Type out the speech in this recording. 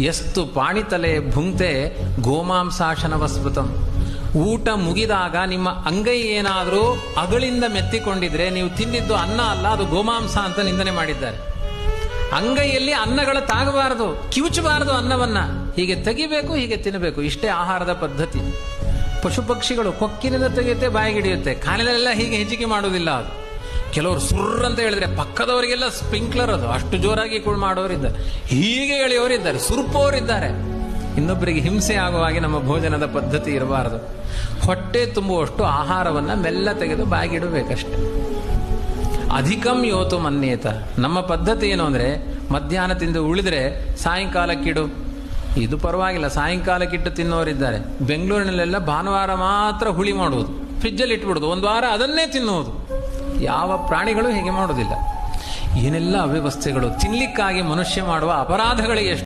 ಎಷ್ಟು ಪಾಣಿತಲೆ ಭುಂಕ್ತೆ ಗೋಮಾಂಸಾಶನ ವಸ್ಮೃತಂ ಊಟ ಮುಗಿದಾಗ ನಿಮ್ಮ ಅಂಗೈ ಏನಾದರೂ ಅಗಳಿಂದ ಮೆತ್ತಿಕೊಂಡಿದ್ರೆ ನೀವು ತಿಂದಿದ್ದು ಅನ್ನ ಅಲ್ಲ, ಅದು ಗೋಮಾಂಸ ಅಂತ ನಿಂದನೆ ಮಾಡಿದ್ದಾರೆ. ಅಂಗೈಯಲ್ಲಿ ಅನ್ನಗಳ ತಾಗಬಾರದು, ಕಿವುಚಬಾರದು ಅನ್ನವನ್ನ. ಹೀಗೆ ತೆಗಿಬೇಕು, ಹೀಗೆ ತಿನ್ನಬೇಕು, ಇಷ್ಟೇ ಆಹಾರದ ಪದ್ಧತಿ. ಪಶು ಪಕ್ಷಿಗಳು ಕೊಕ್ಕಿನಿಂದ ತೆಗೆಯುತ್ತೆ ಬಾಯಿಗಿಡಿಯುತ್ತೆ ಕಾಲಿನಲ್ಲೆಲ್ಲ ಹೀಗೆ ಹೆಚ್ಚಿಗೆ ಮಾಡುವುದಿಲ್ಲ ಅದು. ಕೆಲವರು ಸುರ್ ಅಂತ ಹೇಳಿದ್ರೆ ಪಕ್ಕದವರಿಗೆಲ್ಲ ಸ್ಪ್ರಿಂಕ್ಲರ್ ಅದು. ಅಷ್ಟು ಜೋರಾಗಿ ಕೂಡ ಮಾಡೋರಿದ್ದಾರೆ ಹೀಗೆ ಎಳೆಯೋರಿದ್ದಾರೆ, ಸುರ್ಪೋರಿದ್ದಾರೆ. ಇನ್ನೊಬ್ಬರಿಗೆ ಹಿಂಸೆ ಆಗುವ ಹಾಗೆ ನಮ್ಮ ಭೋಜನದ ಪದ್ಧತಿ ಇರಬಾರದು. ಹೊಟ್ಟೆ ತುಂಬುವಷ್ಟು ಆಹಾರವನ್ನ ಮೆಲ್ಲ ತೆಗೆದು ಬಾಗಿಡಬೇಕಷ್ಟೆ. ಅಧಿಕಂ ಯೋತು ಮನ್ನೇತ. ನಮ್ಮ ಪದ್ಧತಿ ಏನು ಅಂದರೆ ಮಧ್ಯಾಹ್ನ ತಿಂದು ಉಳಿದ್ರೆ ಸಾಯಂಕಾಲಕ್ಕಿಡು ಇದು ಪರವಾಗಿಲ್ಲ ಸಾಯಂಕಾಲಕ್ಕಿಟ್ಟು ತಿನ್ನೋರಿದ್ದಾರೆ. ಬೆಂಗಳೂರಿನಲ್ಲೆಲ್ಲ ಭಾನುವಾರ ಮಾತ್ರ ಹುಳಿ ಮಾಡುವುದು. ಫ್ರಿಜ್ಜಲ್ಲಿ ಇಟ್ಬಿಡುದು ಒಂದು ವಾರ ಅದನ್ನೇ ತಿನ್ನುವುದು. ಯಾವ ಪ್ರಾಣಿಗಳು ಹೀಗೆ ಮಾಡುವುದಿಲ್ಲ. ಏನೆಲ್ಲ ಅವ್ಯವಸ್ಥೆಗಳು ತಿನ್ನಲಿಕ್ಕಾಗಿ ಮನುಷ್ಯ ಮಾಡುವ ಅಪರಾಧಗಳಿಗೆ ಎಷ್ಟು